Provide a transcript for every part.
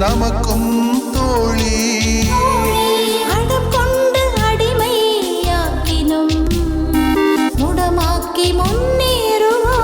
நமக்கும் தோழி. அடம் கொண்டு அடிமையாக்கினும் உடமாக்கி முன்னேறுவோ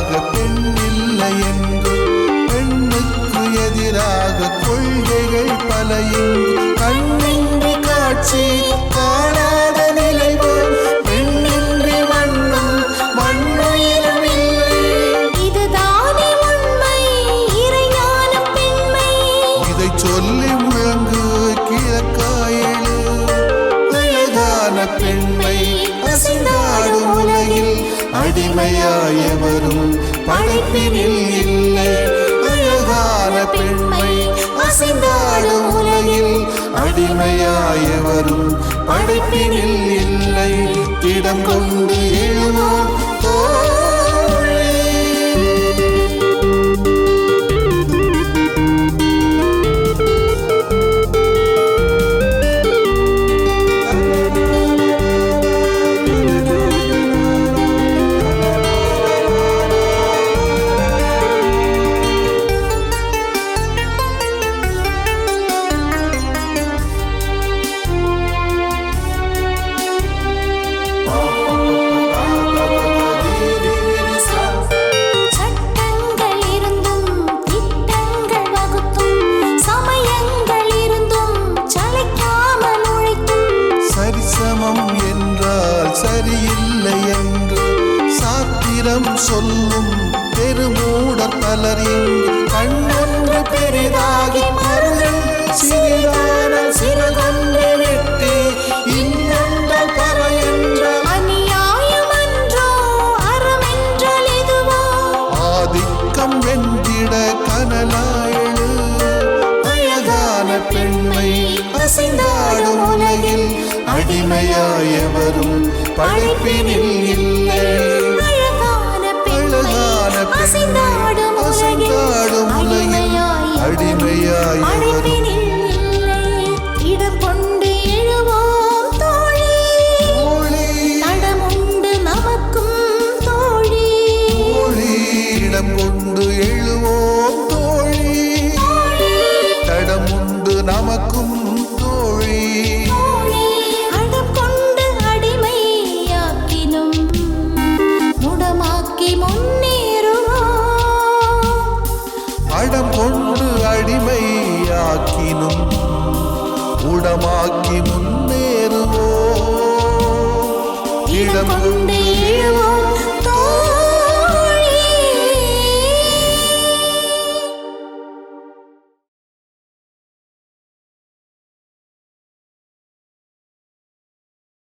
நிகராக பெண் இல்லை என்று பெண்ணுக்கு எதிராக கொள்கைகள் பல கண்ணின்றி காட்சி காணாத நிலை போல் பெண்ணின்றி மண்ணும் மண்ணுயிரும் இல்லை. இதுதானே உண்மை இறைஞான பெண்மை. இதை சொல்லி முழங்கு கிழக்காயழு அழகான பெண்மை. அடிமையாயவரும் படைப்பினில் இல்லை. அழகான பெண்மை அசைந்தாடும் உலகில் அடிமையாயவரும் படைப்பினில் இல்லை. இடம் கொண்டு எழுவோம் சாத்திரம் சொல்லும் பெருமூடர் பலர் இங்கு கண்ணொன்று பெரிதாகி மருகன் சிறிதான சிறகொன்று வெட்டி இன்னொன்றால் பற என்ற அநியாயம் அன்றோ அறம் என்றால் எதுவோ? ஆதிக்கம் வென்றிட கனலாயழு. அழகான பெண்மை அசைந்தாடும் உலகில் அடிமையாயவரும் படைப்பினில் இல்லை. நமக்கும் தோழி. அடம் கொண்டு அடிமையாக்கினும் உடமாக்கி